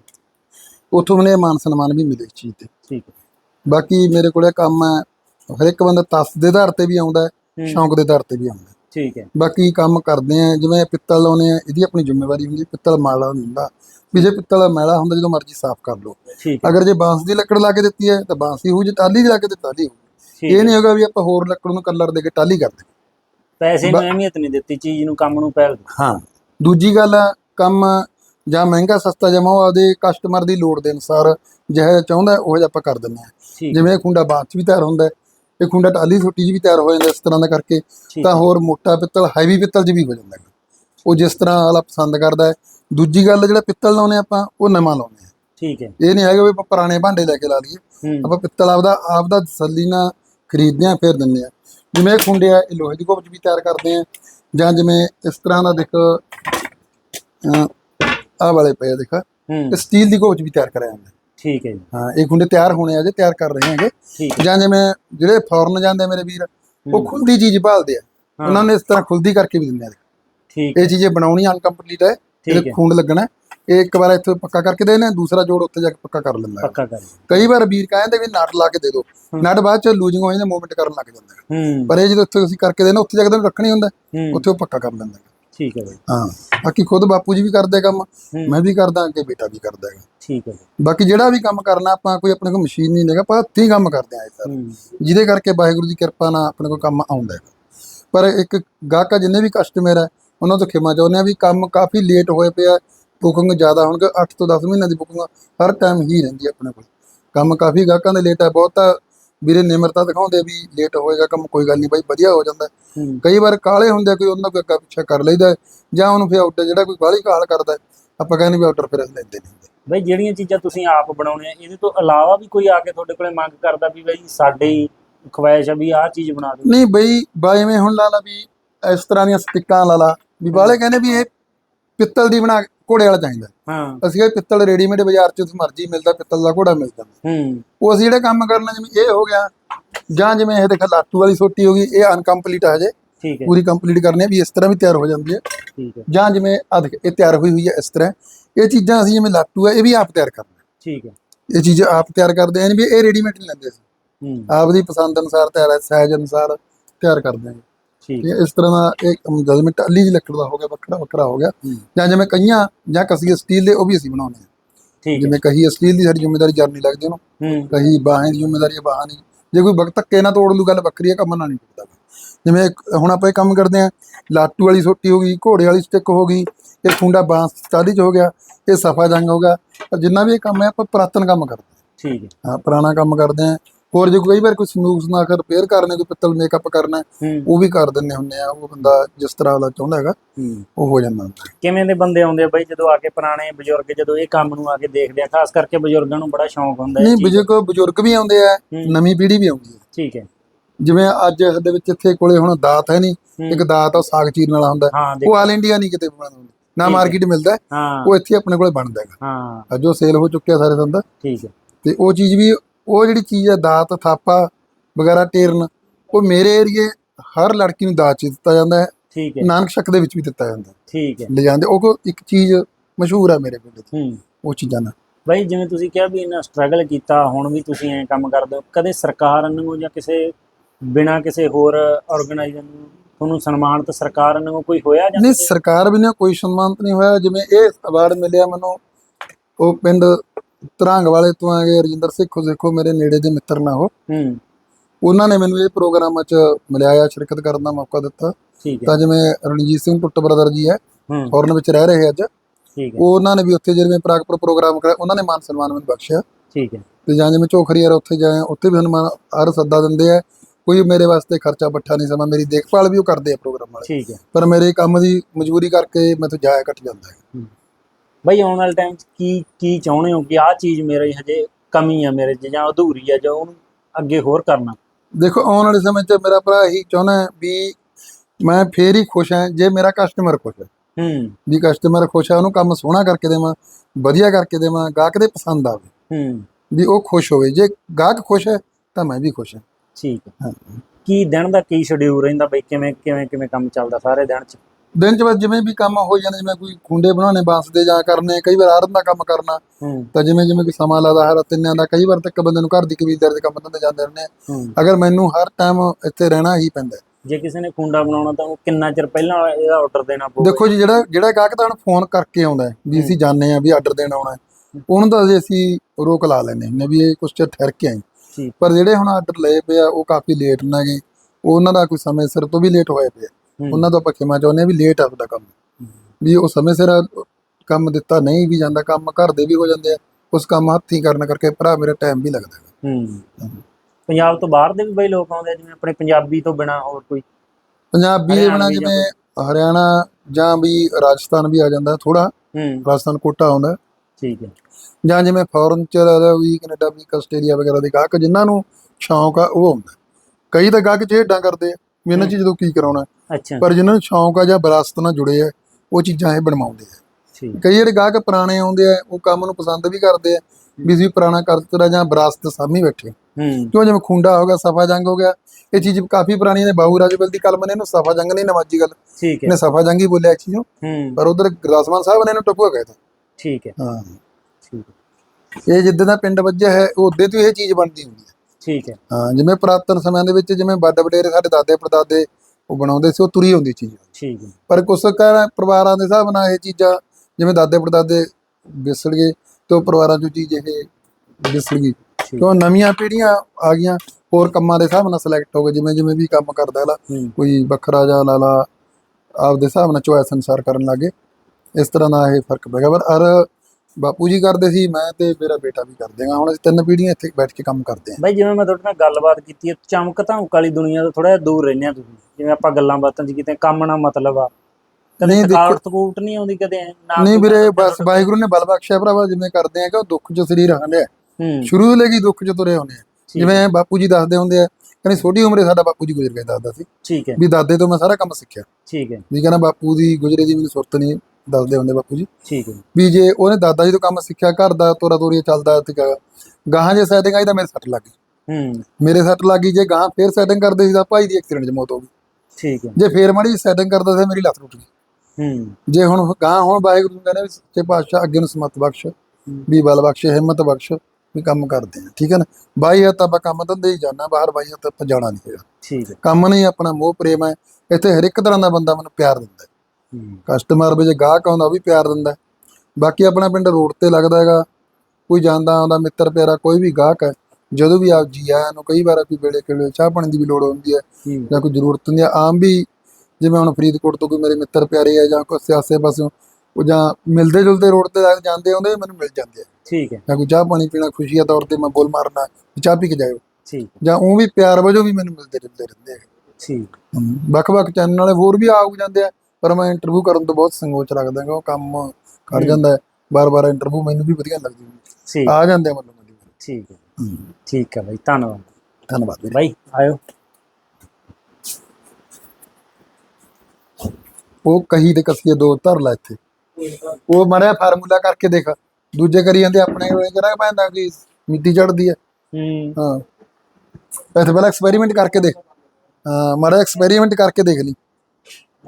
ਉੱਥੋਂ ਮੈਨੂੰ ਇਹ ਮਾਨ ਸਨਮਾਨ ਵੀ ਮਿਲੇ ਇਸ ਚੀਜ਼ ਤੇ। ਠੀਕ ਹੈ। ਬਾਕੀ ਮੇਰੇ ਕੋਲੇ ਕੰਮ ਹੈ ਹਰ ਇੱਕ ਬੰਦਾ ਤਸ ਦੇ ਆਧਾਰ ਤੇ ਵੀ ਆਉਂਦਾ ਹੈ ਹੂੰ, ਸ਼ੌਂਕ ਦੇ ਆਧਾਰ ਤੇ ਵੀ ਆਉਂਦਾ ਹੈ। ਠੀਕ ਹੈ। ਬਾਕੀ ਕੰਮ ਕਰਦੇ ਆ ਜਿਵੇਂ ਪਿੱਤਲ ਲਾਉਨੇ ਆ ਇਹਦੀ ਆਪਣੀ ਜ਼ਿੰਮੇਵਾਰੀ ਹੁੰਦੀ ਹੈ, ਪਿੱਤਲ ਮਾਲਾ ਨਹੀਂ ਹੁੰਦਾ। ਵੀ ਜੇ ਪਿੱਤਲ ਦਾ ਮੈਲਾ ਹੁੰਦਾ ਜਦੋਂ ਮਰਜ਼ੀ ਸਾਫ਼ ਕਰ ਲਓ। ਠੀਕ ਹੈ। ਅਗਰ ਜੇ ਬਾਂਸ ਦੀ ਲੱਕੜ ਲਾ ਕੇ ਦਿੱਤੀ ਹੈ ਤਾਂ ਬਾਂਸ ਹੀ ਹੋਊ ਜੇ ਟਾਲੀ ਦੀ ਲਾ ਕੇ ਦਿੱਤੀ ਟਾਲੀ ਹੋਊ ਇਹ ਨਹੀਂ ਹੋਗਾ ਵੀ ਆਪਾਂ ਹੋਰ ਲੱਕੜ ਨੂੰ ਕਲਰ ਦੇ ਕੇ ਟਾਲੀ ਕਰ ਦੇ ਪੈਸੇ ਨੂੰ ਅਹਿਮੀਅਤ ਨਹੀਂ ਦਿੱਤੀ ਚੀਜ਼ ਨੂੰ ਕੰਮ ਨੂੰ ਪਹਿਲ। ਹਾਂ। ਦੂਜੀ ਗੱਲ ਕੰਮ ਜਾਂ ਮਹਿੰਗਾ ਸਸਤਾ ਜਮਾ ਉਹ ਆਪਦੇ ਕਸਟਮਰ ਦੀ ਲੋੜ ਦੇ ਅਨੁਸਾਰ ਜਿਹੜਾ ਚਾਹੁੰਦਾ ਉਹ ਜਿਹਾ ਆਪਾਂ ਕਰ ਦਿੰਦੇ ਆ ਜਿਵੇਂ ਖੁੰਡਾ ਬਾਂਸ 'ਚ ਵੀ ਤਿਆਰ ਹੁੰਦਾ ਇਹ ਖੁੰਡਾ ਟਾਲੀ ਛੋਟੀ 'ਚ ਵੀ ਤਿਆਰ ਹੋ ਜਾਂਦਾ ਇਸ ਤਰ੍ਹਾਂ ਦਾ ਕਰਕੇ। ਤਾਂ ਹੋਰ ਮੋਟਾ ਪਿੱਤਲ ਹੈਵੀ ਪਿੱਤਲ 'ਚ ਵੀ ਹੋ ਜਾਂਦਾ। ਉਹ ਜਿਸ ਤਰ੍ਹਾਂ ਵਾਲਾ ਪਸੰਦ ਕਰਦਾ ਹੈ। ਦੂਜੀ ਗੱਲ ਜਿਹੜਾ ਪਿੱਤਲ ਲਾਉਨੇ ਆਪਾਂ ਉਹ ਨਵਾਂ ਲਾਉਨੇ ਆ ਠੀਕ ਹੈ। ਇਹ ਨਹੀਂ ਹੈਗਾ ਵੀ ਆਪਾਂ ਪੁਰਾਣੇ ਭਾਂਡੇ ਲੈ ਕੇ ਲਾ ਲਈਏ। ਆਪਾਂ ਪਿੱਤਲ ਆਪਦਾ ਆਪਦਾ ਤਸੱਲੀ ਨਾਲ ਖਰੀਦਦੇ ਆ ਫਿਰ ਦਿੰਦੇ ਆ ਜਿਵੇਂ ਇਹ ਖੁੰਡੇ ਆ ਇਹ ਲੋਹੇ ਦੀ ਕੋਪ 'ਚ ਵੀ ਤਿਆਰ ਕਰਦੇ ਆ ਜਾਂ ਜਿਵੇਂ ਇਸ ਤਰ੍ਹਾਂ ਦਾ ਦੇਖ ਆਹ ਵਾਲੇ ਪਏ ਆ ਦੇਖ ਇਹ ਸਟੀਲ ਦੀ ਕੋਪ 'ਚ ਵੀ ਤਿਆਰ ਕਰਿਆ ਜਾਂਦਾ। ਠੀਕ ਹੈ ਜੀ। ਹਾਂ ਇਹ ਖੁੰਡੇ ਤਿਆਰ ਹੋਣੇ ਆ ਜੇ ਤਿਆਰ ਕਰ ਰਹੇ ਹੈਗੇ। ਜਾਂ ਜਿਵੇਂ ਜਿਹੜੇ ਫੌਰਨ ਜਾਂਦੇ ਮੇਰੇ ਵੀਰ ਉਹ ਖੁੱਲਦੀ ਚੀਜ਼ ਭਾਲਦੇ ਆ। ਉਹਨਾਂ ਨੇ ਇਸ ਤਰ੍ਹਾਂ ਖੁੱਲਦੀ ਕਰਕੇ ਵੀ ਦਿੰਦੇ ਆ। ਠੀਕ ਇਹ ਚੀਜ਼ ਬਣਾਉਣੀ ਅਨਕੰਪਲੀਟ ਹੈ। ਇਹਦੇ ਖੂੰਡ ਲੱਗਣਾ ਇਹ ਇੱਕ ਵਾਰ ਇੱਥੇ ਪੱਕਾ ਕਰਕੇ ਦੇ ਨੇ ਦੂਸਰਾ ਜੋੜ ਉੱਥੇ ਜਾ ਕੇ ਪੱਕਾ ਕਰ ਲੈਂਦਾ। ਹੈ। ਪੱਕਾ ਕਰ ਕਈ ਵਾਰ ਵੀਰ ਕਹਿੰਦੇ ਵੀ ਨਟ ਲਾ ਕੇ ਦੇ ਦਿਓ। ਨਟ ਬਾਅਦ ਚ ਲੂਜ਼ਿੰਗ ਹੋ ਜਾਂਦੇ ਮੂਵਮੈਂਟ ਕਰਨ ਲੱਗ ਜਾਂਦਾ। ਹੈ। ਹੂੰ ਪਰ ਇਹ ਜਦੋਂ ਉੱਥੇ ਅਸੀਂ ਕਰਕੇ ਦੇਣਾ ਉੱਥੇ ਜਾ ਕੇ ਤਾਂ ਰੱਖਣੀ ਹੁੰਦਾ। ਹੈ, ਹੂੰ ਉੱਥੇ ਉਹ ਪੱਕਾ ਕਰ ਲੈਂਦਾ। ਹੈ। ਠੀਕ ਹੈ ਬਾਈ। ਹਾਂ ਬਾਕੀ ਖੁਦ ਬਾਪੂ ਜੀ ਵੀ ਕਰਦੇ ਕੰਮ ਮੈਂ ਵੀ ਕਰਦਾ ਅੱਗੇ ਬੇਟਾ ਵੀ ਕਰਦਾ ਹੈ ਠੀਕ ਹੈ ਬਾਈ। ਬਾਕੀ ਜਿਹੜਾ ਵੀ ਕੰਮ ਕਰਨਾ ਆਪਾਂ ਕੋਈ ਆਪਣੇ ਕੋਲ ਮਸ਼ੀਨ ਨਹੀਂ ਹੈਗਾ ਆਪਾਂ ਹੱਥੀਂ ਕੰਮ ਕਰਦੇ ਆਂ ਸਰ। ਹੂੰ। ਜਿਹਦੇ ਕਰਕੇ ਵਾਹਿਗੁਰੂ ਦੀ ਕਿਰਪਾ ਨਾਲ ਆਪਣੇ ਕੋਲ ਕੰਮ ਆਉਂਦਾ ਹੈ ਪਰ ਇੱਕ ਗਾਹਕ ਜਿੰਨੇ ਵੀ ਕਸਟਮਰ ਹੈ ਉਹਨਾਂ ਤੋਂ ਖਿਮਾ ਚਾਹੁੰਦੇ ਆ ਵੀ ਕੰਮ ਕਾਫੀ ਲੇਟ ਹੋਏ ਪਿਆ ਬੁਕਿੰਗ ਜ਼ਿਆਦਾ ਹੋਣਗੇ 8 ਤੋਂ 10 ਮਹੀਨਿਆਂ ਦੀ ਬੁਕਿੰਗ ਹਰ ਟਾਈਮ ਹੀ ਰਹਿੰਦੀ ਹੈ ਆਪਣੇ ਕੋਲ। ਕੰਮ ਕਾਫੀ ਗਾਹਕਾਂ ਦੇ ਲੇਟ ਹੈ ਬਹੁਤਾ ਵੀਰੇ ਨਿਮਰਤਾ ਦਿਖਾਉਂਦੇ ਵੀ ਲੇਟ ਹੋਏਗਾ ਕੰਮ ਕੋਈ ਗੱਲ ਨਹੀਂ ਬਾਈ ਵਧੀਆ ਹੋ ਜਾਂਦਾ। ਕਈ ਵਾਰ ਕਾਲੇ ਹੁੰਦੇ ਕੋਈ ਉਹਨਾਂ ਕੋਈ ਅੱਗਾ ਪਿੱਛਾ ਕਰ ਲਈਦਾ ਜਾਂ ਉਹਨੂੰ ਫਿਰ ਆਰਡਰ ਜਿਹੜਾ ਕੋਈ ਬਾਹਲੀ ਕਾਲ ਕਰਦਾ ਆਪਾਂ ਕਹਿੰਦੇ ਵੀ ਆਰਡਰ ਫਿਰ ਲੈਂਦੇ ਨਹੀਂ। ਬਈ ਜਿਹੜੀਆਂ ਚੀਜ਼ਾਂ ਤੁਸੀਂ ਆਪ ਬਣਾਉਣੇ ਆ ਇਹਦੇ ਤੋਂ ਇਲਾਵਾ ਵੀ ਕੋਈ ਆ ਕੇ ਤੁਹਾਡੇ ਕੋਲੇ ਮੰਗ ਕਰਦਾ ਵੀ ਬਈ ਸਾਡੇ ਹੀ ਖਵਾਇਸ਼ ਆ ਵੀ ਆਹ ਚੀਜ਼ ਬਣਾ ਦਿਓ? ਨਹੀਂ ਬਈ ਬਾਈਵੇਂ ਹੁਣ ਲਾ ਲਾ ਵੀ ਇਸ ਤਰ੍ਹਾਂ ਦੀਆਂ ਸਟਿੱਕਾਂ ਲਾ ਲਾ ਵੀ ਬਾਹਲੇ ਕਹਿੰਦੇ ਵੀ ਇਹ ਪਿੱਤਲ ਦੀ ਬਣਾ ਘੋੜੇ ਵਾਲਾ ਚਾਹੀਦਾ। ਹਾਂ। ਅਸੀਂ ਇਹ ਪਿੱਤਲ ਰੈਡੀਮੇਡ ਬਾਜ਼ਾਰ 'ਚ ਜਿੱਥੇ ਮਰਜ਼ੀ ਮਿਲਦਾ ਪਿੱਤਲ ਦਾ ਘੋੜਾ ਮਿਲ ਜਾਂਦਾ। ਹੂੰ। ਉਹ ਅਸੀਂ ਜਿਹੜੇ ਕੰਮ ਕਰਨਾ ਜਿਵੇਂ ਇਹ ਹੋ ਗਿਆ। ਜਾਂ ਜਿਵੇਂ ਇਹ ਦੇਖ ਲਾਟੂ ਵਾਲੀ ਸੋਟੀ ਹੋ ਗਈ ਇਹ ਅਨਕੰਪਲੀਟ ਹੈ ਹਜੇ। ਠੀਕ ਹੈ। ਪੂਰੀ ਕੰਪਲੀਟ ਕਰਨੀ ਹੈ ਵੀ ਇਸ ਤਰ੍ਹਾਂ ਵੀ ਤਿਆਰ ਹੋ ਜਾਂਦੀ ਹੈ। ਠੀਕ ਹੈ। ਜਾਂ ਜਿਵੇਂ ਦੇਖ ਇਹ ਤਿਆਰ ਹੋਈ ਹੋਈ ਹੈ ਇਸ ਤਰ੍ਹਾਂ। ਇਹ ਚੀਜ਼ਾਂ ਅਸੀਂ ਜਿਵੇਂ ਲਾਟੂ ਹੈ ਇਹ ਵੀ ਆਪ ਤਿਆਰ ਕਰਨਾ ਠੀਕ ਹੈ। ਇਹ ਚੀਜ਼ ਆਪ ਤਿਆਰ ਕਰਦੇ ਆਂ ਵੀ ਇਹ ਰੈਡੀਮੇਡ ਨਹੀਂ ਲੈਂਦੇ ਅਸੀਂ। ਹੂੰ। ਆਪ ਦੀ ਪਸੰਦ ਅਨੁਸਾਰ ਤਿਆਰ ਹੈ ਸਾਈਜ਼ ਅਨੁਸਾਰ ਤਿਆਰ ਕਰਦੇ ਆਂ। ਠੀਕ ਇਸ ਤਰ੍ਹਾਂ ਦਾ ਜਦ ਮੈਂ ਟਾਲੀ ਦੀ ਲੱਕੜ ਦਾ ਹੋ ਗਿਆ ਵੱਖਰਾ ਵੱਖਰਾ ਹੋ ਗਿਆ। ਜਾਂ ਜਿਵੇਂ ਕਈਆਂ ਜਾਂ ਕਸੀਏ ਸਟੀਲ ਦੇ ਉਹ ਵੀ ਅਸੀਂ ਬਣਾਉਂਦੇ ਹਾਂ। ਠੀਕ ਜਿਵੇਂ ਕਹੀ ਸਟੀਲ ਦੀ ਸਾਡੀ ਜ਼ਿੰਮੇਵਾਰੀ ਜਰ ਨਹੀਂ ਲੱਗਦੀ ਉਹਨੂੰ। ਕਹੀ ਬਾਹਾਂ ਦੀ ਜ਼ਿੰਮੇਵਾਰੀ ਬਾਹਾਂ ਦੀ ਜੇ ਕੋਈ ਵਕਤ ਧੱਕੇ ਨਾਲ ਤੋੜ ਲੂ ਗੱਲ ਵੱਖਰੀ ਹੈ ਕੰਮ ਨਾਲ ਨਹੀਂ ਟੁੱਟਦਾ। ਜਿਵੇਂ ਇੱਕ- ਹੁਣ ਆਪਾਂ ਇਹ ਕੰਮ ਕਰਦੇ ਹਾਂ ਲਾਟੂ ਵਾਲੀ ਸੋਟੀ ਹੋ ਗਈ ਘੋੜੇ ਵਾਲੀ ਸਟਿੱਕ ਹੋ ਗਈ ਇਹ ਖੁੰਡਾ ਬਾਂਸ ਟਾਲੀ ਚ ਹੋ ਗਿਆ ਇਹ ਸਫਾ ਜੰਗ ਹੋ ਗਿਆ। ਜਿੰਨਾ ਵੀ ਇਹ ਕੰਮ ਹੈ ਆਪਾਂ ਪੁਰਾਤਨ ਕੰਮ ਕਰਦੇ ਠੀਕ ਹੈ। ਹਾਂ ਪੁਰਾਣਾ ਕੰਮ ਕਰਦੇ ਹਾਂ। ਹੋਰ ਜੇ ਕਈ ਵਾਰ ਕੋਈ ਸਨੂਕਸ ਨਾ ਕਰ ਰਿਪੇਅਰ ਕਰਨੇ ਕੋਈ ਪਿੱਤਲ ਮੇਕਅਪ ਕਰਨਾ ਹੈ, ਹੂੰ ਉਹ ਵੀ ਕਰ ਦਿੰਨੇ ਹੁੰਨੇ ਆ ਉਹ ਬੰਦਾ ਜਿਸ ਤਰ੍ਹਾਂ ਦਾ ਚਾਹੁੰਦਾ ਹੈਗਾ ਹੂੰ। ਉਹ ਹੋ ਜਾਂਦਾ। ਹੈ। ਕਿਵੇਂ ਦੇ ਬੰਦੇ ਆਉਂਦੇ ਆ ਬਾਈ ਜਦੋਂ ਆ ਕੇ ਪੁਰਾਣੇ ਬਜ਼ੁਰਗ ਜਦੋਂ ਇਹ ਕੰਮ ਨੂੰ ਆ ਕੇ ਦੇਖਦੇ ਆ ਖਾਸ ਕਰਕੇ ਬਜ਼ੁਰਗਾਂ ਨੂੰ ਬੜਾ ਸ਼ੌਂਕ ਹੁੰਦਾ ਇਹ ਨਹੀਂ ਬਜ਼ੁਰਗ ਬਜ਼ੁਰਗ ਵੀ ਆਉਂਦੇ ਆ ਹੂੰ। ਨਵੀਂ ਪੀੜ੍ਹੀ ਵੀ ਆਉਂਦੀ ਹੈ ਠੀਕ ਹੈ। ਜਿਵੇਂ ਅੱਜ ਦੇ ਵਿੱਚ ਇੱਥੇ ਕੋਲੇ ਹੁਣ ਦਾਤ ਹੈ ਨਹੀਂ ਹੂੰ। ਇੱਕ ਦਾਤ ਆ ਸਾਗ ਚੀਰਨ ਵਾਲਾ ਹੁੰਦਾ। ਹੈ। ਹਾਂ ਉਹ ਆਲ ਇੰਡੀਆ ਨਹੀਂ ਕਿਤੇ ਬਣਦਾ। ਨਾ ਹੈ। ਮਾਰਕੀਟ ਮਿਲਦਾ ਹੈ, ਹਾਂ ਉਹ ਇੱਥੇ ਆਪਣੇ ਕੋਲੇ ਬਣਦਾ ਹੈਗਾ। ਹਾਂ। ਉਹ ਸੇਲ ਹੋ ਚੁੱਕਿਆ ਸਾਰੇ ਸੰਦ। ਠੀਕ ਹੈ। ਤੇ ਉਹ ਚੀਜ਼ ਵੀ ਉਹ ਜਿਹੜੀ ਚੀਜ਼ ਹੈ ਦਾਤ ਥਾਪਾ ਵਗੈਰਾ ਟੇਰਨ ਉਹ ਮੇਰੇ ਏਰੀਏ ਹਰ ਲੜਕੀ ਨੂੰ ਦਾਤ ਚ ਦਿੱਤਾ ਜਾਂਦਾ ਹੈ। ਠੀਕ ਹੈ। ਨਾਨਕ ਸ਼ੱਕ ਦੇ ਵਿੱਚ ਵੀ ਦਿੱਤਾ ਜਾਂਦਾ। ਠੀਕ ਹੈ। ਲੈ ਜਾਂਦੇ ਉਹ ਕੋ ਇੱਕ ਚੀਜ਼ ਮਸ਼ਹੂਰ ਹੈ ਮੇਰੇ ਪਿੰਡ 'ਚ ਹੂੰ। ਉਹ ਚੀਜ਼ਾਂ ਨਾਲ। ਬਾਈ ਜਿਵੇਂ ਤੁਸੀਂ ਕਿਹਾ ਵੀ ਇਹਨਾਂ ਸਟਰਗਲ ਕੀਤਾ ਹੁਣ ਵੀ ਤੁਸੀਂ ਐਂ ਕੰਮ ਕਰਦੇ ਹੋ ਕਦੇ ਸਰਕਾਰ ਨੂੰ ਜਾਂ ਕਿਸੇ ਬਿਨਾ ਕਿਸੇ ਹੋਰ ਆਰਗੇਨਾਈਜੇਸ਼ਨ ਨੂੰ ਤੁਹਾਨੂੰ ਸਨਮਾਨਿਤ ਸਰਕਾਰ ਨੂੰ ਕੋਈ ਹੋਇਆ ਜਾਂ ਨਹੀਂ? ਸਰਕਾਰ ਵੀ ਨੇ ਕੋਈ ਸਨਮਾਨਿਤ ਨਹੀਂ ਹੋਇਆ। ਜਿਵੇਂ ਇਹ ਅਵਾਰਡ ਮਿਲਿਆ ਮੈਨੂੰ ਉਹ ਪਿੰਡ ਤਰੰਗ ਵਾਲੇ ਤੋਂ ਆਗੇ ਰਜਿੰਦਰ ਸਿੱਖੋ ਦੇਖੋ ਮੇਰੇ ਨੇੜੇ ਦੇ ਮਿੱਤਰ ਨਾ ਉਹ। ਹੂੰ। ਉਹਨਾਂ ਨੇ ਮੈਨੂੰ ਇਹ ਪ੍ਰੋਗਰਾਮਾਂ 'ਚ ਮਿਲਾਇਆ ਸ਼ਿਰਕਤ ਕਰਨ ਦਾ ਮੌਕਾ ਦਿੱਤਾ। ਠੀਕ ਹੈ। ਤਾਂ ਜਿਵੇਂ ਰਣਜੀਤ ਸਿੰਘ ਪੁੱਟ ਬ੍ਰਦਰ ਜੀ ਹੈ ਹੂੰ। ਫੋਰਨ ਵਿੱਚ ਰਹਿ ਰਹੇ ਅੱਜ। ਠੀਕ ਹੈ। ਉਹ ਉਹਨਾਂ ਨੇ ਵੀ ਉੱਥੇ ਜਿਵੇਂ ਪ੍ਰਾਗਪੁਰ ਪ੍ਰੋਗਰਾਮ ਕਰਾਇਆ ਉਹਨਾਂ ਨੇ ਮਾਨ ਸਨਮਾਨ ਮੈਨੂੰ ਬਖਸ਼ਿਆ। ਠੀਕ ਹੈ। ਤੇ ਜਾਂ ਜਿਵੇਂ ਝੋਖਰੀ ਯਾਰ ਉੱਥੇ ਜਾਏ ਉੱਥੇ ਵੀ ਸਨਮਾਨ ਹਰ ਸੱਦਾ ਦਿੰਦੇ ਆ। ਕੋਈ ਮੇਰੇ ਵਾਸਤੇ ਖਰਚਾ ਬੱਠਾ ਨਹੀਂ ਸਮਾਂ ਮੇਰੀ ਦੇਖਭਾਲ ਵੀ ਉਹ ਕਰਦੇ ਆ ਪ੍ਰੋਗਰਾਮ ਵਾਲੇ। ਠੀਕ ਹੈ। ਪਰ ਮੇਰੇ ਕੰਮ ਦੀ ਮਜਬੂਰੀ ਕਰਕੇ ਮੈਂ ਤੋਂ ਜਾਇਆ ਘਟ ਜਾਂਦਾ ਹੈ। ਬਾਈ ਆਉਣ ਵਾਲੇ ਟਾਈਮ 'ਚ ਕੀ ਕੀ ਚਾਹੁੰਦੇ ਹੋ ਕਿ ਆਹ ਚੀਜ਼ ਮੇਰੇ ਹਜੇ ਕਮੀ ਆ ਮੇਰੇ 'ਚ ਜਾਂ ਅਧੂਰੀ ਆ ਜਾਂ ਉਹਨੂੰ ਅੱਗੇ ਹੋਰ ਕਰਨਾ? ਦੇਖੋ ਆਉਣ ਵਾਲੇ ਸਮੇਂ 'ਚ ਮੇਰਾ ਭਰਾ ਇਹੀ ਚਾਹੁੰਦਾ ਹੈ ਵੀ ਮੈਂ ਫੇਰ ਹੀ ਖੁਸ਼ ਹਾਂ ਜੇ ਮੇਰਾ ਕਸਟਮਰ ਖੁਸ਼ ਹੈ। ਹੂੰ। ਵੀ ਕਸਟਮਰ ਖੁਸ਼ ਹੈ ਉਹਨੂੰ ਕੰਮ ਸੋਹਣਾ ਕਰਕੇ ਦੇਵਾਂ ਵਧੀਆ ਕਰਕੇ ਦੇਵਾਂ ਗਾਹਕ ਦੇ ਪਸੰਦ ਆਵੇ। ਹੂੰ। ਵੀ ਉਹ ਖੁਸ਼ ਹੋਵੇ। ਜੇ ਗਾਹਕ ਖੁਸ਼ ਹੈ ਤਾਂ ਮੈਂ ਵੀ ਖੁਸ਼ ਹਾਂ। ਠੀਕ ਹਾਂ। ਕੀ ਦਿਨ ਦਾ ਕੀ ਸ਼ਡਿਊਲ ਰਹਿੰਦਾ ਬਈ? ਕਿਵੇਂ ਕਿਵੇਂ ਕਿਵੇਂ ਕੰਮ ਚੱਲਦਾ ਸਾਰੇ ਦਿਨ 'ਚ? ਦਿਨ 'ਚ ਬਸ ਜਿਵੇਂ ਵੀ ਕੰਮ ਹੋ ਜਾਂਦੇ ਜਿਵੇਂ ਕੋਈ ਖੁੰਡੇ ਬਣਾਉਣੇ ਬਾਂਸ ਦੇ ਜਾਂ ਕਰਨੇ ਕਈ ਵਾਰ ਆੜਤ ਦਾ ਕੰਮ ਕਰਨਾ। ਤਾਂ ਜਿਵੇਂ ਜਿਵੇਂ ਕੋਈ ਸਮਾਂ ਲੱਗਦਾ ਹਰ ਤਿੰਨਾਂ ਦਾ ਕਈ ਵਾਰ ਤੱਕ ਬੰਦੇ ਨੂੰ ਘਰ ਦੀ ਕਬੀਲਦਾਰੀ ਦੇ ਕੰਮ ਧੰਦੇ ਜਾਂਦੇ ਰਹਿੰਦੇ ਆ। ਅਗਰ ਮੈਨੂੰ ਹਰ ਟਾਈਮ ਇੱਥੇ ਰਹਿਣਾ ਹੀ ਪੈਂਦਾ। ਜੇ ਕਿਸੇ ਨੇ ਕੁੰਡਾ ਬਣਾਉਣਾ ਤਾਂ ਉਹ ਕਿੰਨਾ ਚਿਰ ਪਹਿਲਾਂ ਇਹਦਾ ਆਰਡਰ ਦੇਣਾ ਪਊਗਾ? ਦੇਖੋ ਜੀ ਜਿਹੜਾ ਜਿਹੜਾ ਗਾਹਕ ਤਾਂ ਫੋਨ ਕਰਕੇ ਆਉਂਦਾ ਵੀ ਅਸੀਂ ਜਾਣਦੇ ਆ ਵੀ ਆਰਡਰ ਦੇਣ ਆਉਣਾ ਉਹਨੂੰ ਤਾਂ ਅਸੀਂ- ਅਸੀਂ ਰੋਕ ਲਾ ਲੈਂਦੇ ਹੁੰਦੇ ਵੀ ਇਹ ਚਿਰ ਠਹਿਰ ਕੇ ਆਈ ਪਰ ਜਿਹੜੇ ਹੁਣ ਆਰਡਰ ਲਏ ਪਏ ਆ ਉਹ ਕਾਫੀ ਲੇਟ ਨੇਗੇ ਉਹਨਾਂ ਦਾ ਕੋਈ ਸਮੇਂ ਸਿਰ ਤੋਂ ਵੀ ਲੇਟ ਹੋਏ ਪਏ ਆ। ਹੂੰ। ਉਹਨਾਂ ਤੋਂ ਆਪਾਂ ਖਿਮਾ ਚਾਹੁੰਦੇ ਆ ਵੀ ਲੇਟ ਆ ਤੁਹਾਡਾ ਕੰਮ। ਵੀ ਉਹ ਸਮੇਂ ਸਿਰ ਕੰਮ ਦਿੱਤਾ ਨਹੀਂ ਵੀ ਜਾਂਦਾ ਕੰਮ ਘਰ ਦੇ ਵੀ ਹੋ ਜਾਂਦੇ ਆ। ਉਸ ਕੰਮ ਹੱਥੀਂ ਕਰਨ ਕਰਕੇ ਭਰਾ ਮੇਰਾ ਟਾਈਮ ਵੀ ਲੱਗਦਾ ਹੈ। ਪੰਜਾਬ ਤੋਂ ਬਾਹਰ ਦੇ ਵੀ ਬਈ ਲੋਕ ਆਉਂਦੇ ਜਿਵੇਂ ਆਪਣੇ ਪੰਜਾਬੀ ਤੋਂ ਬਿਨਾ ਹੋਰ ਕੋਈ? ਪੰਜਾਬੀ ਦੇ ਜਾਂ ਜਿਵੇਂ ਹਰਿਆਣਾ ਜਾਂ ਵੀ ਰਾਜਸਥਾਨ ਵੀ ਆ ਜਾਂਦਾ ਥੋੜਾ ਹੂੰ। ਰਾਜਸਥਾਨ ਕੋਟਾ ਆਉਂਦਾ। ਠੀਕ ਹੈ। ਜਾਂ ਜਿਵੇਂ ਫੋਰਨ ਚ ਵੀ ਕੈਨੇਡਾ ਵੀ ਆਸਟ੍ਰੇਲੀਆ ਵਗੈਰਾ ਦੇ ਗਾਹਕ ਜਿਨ੍ਹਾਂ ਨੂੰ ਸ਼ੌਂਕ ਆ ਉਹ ਆਉਂਦਾ। ਕਈ ਤਾਂ ਗਾਹਕ ਖੇਡਾਂ ਕਰਦੇ ਆ। ਵੀ ਇਹਨਾਂ ਚ ਜਦੋਂ ਕੀ ਕਰਾਉਣਾ ਅੱਛਾ। ਪਰ ਜਿਨ੍ਹਾਂ ਨੂੰ ਸ਼ੌਂਕ ਆ ਜਾਂ ਵਿਰਾਸਤ ਨਾਲ ਜੁੜੇ ਆ ਉਹ ਚੀਜ਼ਾਂ ਇਹ ਬਣਵਾਉਂਦੇ ਆ। ਠੀਕ। ਕਈ ਜਿਹੜੇ ਗਾਹਕ ਪੁਰਾਣੇ ਆਉਂਦੇ ਆ ਉਹ ਕੰਮ ਨੂੰ ਪਸੰਦ ਵੀ ਕਰਦੇ ਆ ਵੀ ਅਸੀਂ ਪੁਰਾਣਾ ਕਰਤਰਾ ਜਾਂ ਵਿਰਾਸਤ ਸਾਹਮਣੇ ਬੈਠੇ ਕਿਉਂ ਜਿਵੇਂ ਖੁੰਡਾ ਹੋ ਗਿਆ ਸਫਾ ਜੰਗ ਹੋ ਗਿਆ ਇਹ ਚੀਜ਼ ਕਾਫੀ ਪੁਰਾਣੀ ਨੇ ਬਾਹੂ ਰਾਜਬਲ ਦੀ ਕਲਮ ਨੇ ਇਹਨੂੰ ਸਫਾ ਜੰਗ ਨਹੀਂ ਨਵਾਜੀ ਗੱਲ। ਠੀਕ ਹੈ। ਇਹਨੇ ਸਫਾ ਜੰਗ ਹੀ ਬੋਲਿਆ ਚੀਜ਼ ਨੂੰ ਪਰ ਉਧਰ ਗਰਾਸਮਾਨ ਸਾਹਿਬ ਨੇ ਇਹਨੂੰ ਟਪੂਆ ਕਹਿਤਾ ਠੀਕ ਹੈ। ਹਾਂ। ਠੀਕ ਇਹ ਜਿੱਦਾਂ ਦਾ ਪਿੰਡ ਵੱਜਿਆ ਹੈ ਉਹਦੇ ਤੋਂ ਇਹ ਚੀਜ਼ ਬਣਦੀ ਹੁੰਦੀ ਹੈ। ਠੀਕ ਹੈ। ਹਾਂ ਜਿਵੇਂ ਪੁਰਾਤਨ ਸਮਿਆਂ ਦੇ ਵਿੱਚ ਜਿਵੇਂ ਵੱਡ ਵਡੇਰੇ ਸਾਡੇ ਦਾਦੇ ਪੜਦਾਦੇ ਉਹ ਬਣਾਉਂਦੇ ਸੀ ਉਹ ਤੁਰੀ ਹੁੰਦੀ ਚੀਜ਼ ਠੀਕ ਹੈ। ਪਰ ਕੁਛ ਕੁ ਪਰਿਵਾਰਾਂ ਦੇ ਹਿਸਾਬ ਨਾਲ ਇਹ ਚੀਜ਼ਾਂ ਜਿਵੇਂ ਦਾਦੇ ਪੜਦਾਦੇ ਵਿਸੜ ਗਏ ਤੇ ਉਹ ਪਰਿਵਾਰਾਂ ਚੋਂ ਚੀਜ਼ ਇਹ ਵਿਸੜ ਗਈ। ਕਿਉਂ ਨਵੀਆਂ ਪੀੜ੍ਹੀਆਂ ਆ ਗਈਆਂ ਹੋਰ ਕੰਮਾਂ ਦੇ ਹਿਸਾਬ ਨਾਲ ਸਿਲੈਕਟ ਹੋ ਗਏ ਜਿਵੇਂ ਜਿਵੇਂ ਵੀ ਕੰਮ ਕਰਦਾ ਲਾ ਕੋਈ ਵੱਖਰਾ ਜਾਂ ਲਾਲਾ ਆਪਦੇ ਹਿਸਾਬ ਨਾਲ ਚੋਇਸ ਅਨਸਾਰ ਕਰਨ ਲੱਗੇ ਇਸ ਤਰ੍ਹਾਂ ਦਾ ਇਹ ਫ਼ਰਕ ਪੈ ਗਿਆ। ਪਰ ਅਰ ਬਾਪੂ ਜੀ ਕਰਦੇ ਸੀ ਮੈਂ ਤੇ ਮੇਰਾ ਬੇਟਾ ਵੀ ਕਰਦੇ ਹਾਂ। ਹੁਣ ਅਸੀਂ ਤਿੰਨ ਪੀੜ੍ਹੀਆਂ ਇੱਥੇ ਬੈਠ ਕੇ ਕੰਮ ਕਰਦੇ ਹਾਂ। ਬਾਈ ਜਿਵੇਂ ਮੈਂ ਤੁਹਾਡੇ ਨਾਲ ਗੱਲਬਾਤ ਕੀਤੀ ਹੈ ਚਮਕ ਧਮਕ ਵਾਲੀ ਦੁਨੀਆ ਤੋਂ ਥੋੜਾ ਜਿਹਾ ਦੂਰ ਰਹਿੰਦੇ ਆ ਤੁਸੀਂ। ਜਿਵੇਂ ਆਪਾਂ ਗੱਲਾਂ ਬਾਤਾਂ 'ਚ ਕਿਤੇ ਕੰਮ ਨਾਲ ਮਤਲਬ ਆ। ਕਦੇ ਨਹੀਂ, ਦੇਖੋ- ਥਕਾਵਟ ਥਕੂਟ ਨਹੀਂ ਆਉਂਦੀ ਕਦੇ? ਨਾ ਨਹੀਂ ਕੋਈ ਵੀਰੇ ਮਤਲਬ ਬਸ ਵਾਹਿਗੁਰੂ ਨੇ ਬਲ ਬਖਸ਼ਿਆ ਭਰਾਵਾ ਜਿਵੇਂ ਕਰਦੇ ਆ ਕਿ ਉਹ ਦੁੱਖ 'ਚ ਸਰੀਰ ਹੰਡਿਆ ਹੂੰ। ਸ਼ੁਰੂ ਤੋਂ ਲੈ ਕੇ ਹੀ ਦੁੱਖ 'ਚ ਤੁਰੇ ਹੁੰਦੇ ਆ ਜਿਵੇਂ ਬਾਪੂ ਜੀ ਦੱਸਦੇ ਹੁੰਦੇ ਆ ਕਹਿੰਦੇ ਛੋਟੀ ਉਮਰੇ ਸਾਡਾ ਬਾਪੂ ਜੀ ਗੁਜ਼ਰ ਗਿਆ ਦੱਸਦਾ ਸੀ। ਠੀਕ ਹੈ। ਵੀ ਦਾਦੇ ਤੋਂ ਮੈਂ ਸਾਰਾ ਕੰਮ ਸਿੱਖਿਆ। ਠੀਕ ਹੈ। ਵੀ ਕਹਿੰਦਾ ਬਾਪੂ ਦੀ ਗੁਜ਼ਰੇ ਦੀ ਮੈਨੂੰ ਸੁਰਤ ਨਹੀਂ ਦੱਸਦੇ ਹੁੰਦੇ ਬਾਪੂ ਜੀ। ਠੀਕ ਹੈ ਵੀ ਜੇ ਉਹਨੇ ਦਾਦਾ ਜੀ ਤੋਂ ਕੰਮ ਸਿੱਖਿਆ ਘਰ ਦਾ ਤੋਰਾ ਤੋਰੀ ਚੱਲਦਾ ਤੇ ਗਾਹਾਂ ਜੇ ਸੈਟਿੰਗ ਆਈ ਤਾਂ ਮੇਰੇ ਸੱਟ ਲੱਗ ਗਈ। ਹੂੰ। ਮੇਰੇ ਸੱਟ ਲੱਗ ਗਈ ਜੇ ਗਾਹਾਂ ਫੇਰ ਸੈਟਿੰਗ ਕਰਦੇ ਸੀ ਤਾਂ ਭਾਈ ਦੀ ਐਕਸੀਡੈਂਟ 'ਚ ਮੌਤ ਹੋ ਗਈ। ਠੀਕ ਹੈ। ਜੇ ਫੇਰ ਮਾੜੀ ਸੈਟਿੰਗ ਕਰਦਾ ਸੀ ਮੇਰੀ ਲੱਤ ਟੁੱਟ ਗਈ। ਹੂੰ। ਜੇ ਹੁਣ ਗਾਂ ਹੁਣ ਵਾਹਿਗੁਰੂ ਨੂੰ ਕਹਿੰਦੇ ਵੀ ਸੱਚੇ ਪਾਤਸ਼ਾਹ ਅੱਗੇ ਨੂੰ ਸਮਤ ਬਖਸ਼ ਵੀ ਬਲ ਬਖਸ਼ ਹਿੰਮਤ ਬਖਸ਼ ਵੀ ਕੰਮ ਕਰਦੇ ਆ ਠੀਕ ਹੈ ਨਾ? ਬਾਈ ਹੱਥ ਆਪਾਂ ਕੰਮ ਧੰਦੇ ਹੀ ਜਾਣਾ ਬਾਹਰ ਬਾਈ ਹੱਥ ਆਪਾਂ ਜਾਣਾ ਨਹੀਂ ਹੈਗਾ। ਠੀਕ ਹੈ। ਕੰਮ ਨਹੀਂ ਆਪਣਾ ਮੋਹ ਪ੍ਰੇਮ ਹੈ। ਇੱਥੇ ਹਰ ਇੱਕ ਤਰ੍ਹਾਂ ਦਾ ਬੰਦਾ ਮੈਨੂੰ ਪਿਆਰ ਦਿੰਦਾ ਕਸਟਮਰ ਵੀ ਜੇ ਗਾਹਕ ਆਉਂਦਾ ਉਹ ਵੀ ਪਿਆਰ ਦਿੰਦਾ। ਬਾਕੀ ਆਪਣਾ ਪਿੰਡ ਰੋਡ ਤੇ ਲੱਗਦਾ ਹੈਗਾ। ਕੋਈ ਜਾਂਦਾ ਆਉਂਦਾ ਮਿੱਤਰ ਪਿਆਰਾ ਕੋਈ ਵੀ ਗਾਹਕ ਹੈ ਜਦੋਂ ਵੀ ਆਪ ਜੀ ਆਇਆਂ ਨੂੰ ਕਈ ਵਾਰ ਕੋਈ ਵੇਲੇ ਕਿਲੇ ਚਾਹ ਪਾਣੀ ਦੀ ਵੀ ਲੋੜ ਹੁੰਦੀ ਹੈ ਜਾਂ ਕੋਈ ਜ਼ਰੂਰਤ ਹੁੰਦੀ ਹੈ ਆਮ ਵੀ ਜਿਵੇਂ ਹੁਣ ਫਰੀਦਕੋਟ ਤੋਂ ਕੋਈ ਮੇਰੇ ਮਿੱਤਰ ਪਿਆਰੇ ਆ ਜਾਂ ਕੋਈ ਸਿਆਸੇ ਪਾਸੋਂ ਉਹ ਜਾਂ ਮਿਲਦੇ ਜੁਲਦੇ ਰੋਡ ਤੇ ਜਾਂਦੇ ਆਉਂਦੇ ਮੈਨੂੰ ਮਿਲ ਜਾਂਦੇ ਆ। ਠੀਕ ਹੈ। ਜਾਂ ਕੋਈ ਚਾਹ ਪਾਣੀ ਪੀਣਾ ਖੁਸ਼ੀ ਦਾ ਤੌਰ ਤੇ ਮੈਂ ਬੋਲ ਮਾਰਨਾ ਚਾਹ ਪੀ ਕੇ ਜਾਇਓ। ਠੀਕ ਜਾਂ ਉਹ ਵੀ ਪਿਆਰ ਵਜੋਂ ਵੀ ਮੈਨੂੰ ਮਿਲਦੇ ਰਹਿੰਦੇ ਰਹਿੰਦੇ ਆ। ਠੀਕ। ਵੱਖ-ਵੱਖ ਚੈਨਲ ਵਾਲੇ ਹੋਰ ਵੀ ਆਉ ਜਾਂਦੇ ਆ। ਪਰ ਮੈਂ ਇੰਟਰਵਿਊ ਕਰਨ ਤੋਂ ਬਹੁਤ ਸੰਕੋਚ ਰੱਖਦਾ ਕਿ ਉਹ ਕੰਮ ਕਰ ਜਾਂਦਾ ਬਾਰ-ਬਾਰ ਇੰਟਰਵਿਊ ਮੈਨੂੰ ਵੀ ਵਧੀਆ ਲੱਗਦੀ। ਹੈ। ਠੀਕ। ਆ ਜਾਂਦੇ ਆ ਮਤਲਬ। ਠੀਕ ਹੈ। ਠੀਕ ਹੈ ਬਾਈ ਧੰਨਵਾਦ। ਧੰਨਵਾਦ ਵੀਰੇ। ਬਾਈ ਆਇਓ। ਉਹ ਕਹੀ ਤੇ ਕਸੀਏ ਦੋ ਧਰ ਲੈ ਇੱਥੇ। ਉਹ ਮੜਿਆ ਫਾਰਮੂਲਾ ਕਰਕੇ ਦੇਖ। ਦੂਜੇ ਕਰੀ ਜਾਂਦੇ ਆਪਣੇ ਕੋਲੇ ਕਿਹੜਾ ਪੈਂਦਾ ਕਿ ਮਿੱਟੀ ਚੜਦੀ ਹੈ। ਹੂੰ। ਹਾਂ ਇੱਥੇ ਪਹਿਲਾਂ ਐਕਸਪੈਰੀਮੈਂਟ ਕਰਕੇ ਦੇਖ। ਹਾਂ ਮਾੜਾ ਐਕਸਪੈਰੀਮੈਂਟ ਕਰਕੇ ਦੇਖ ਲਈ।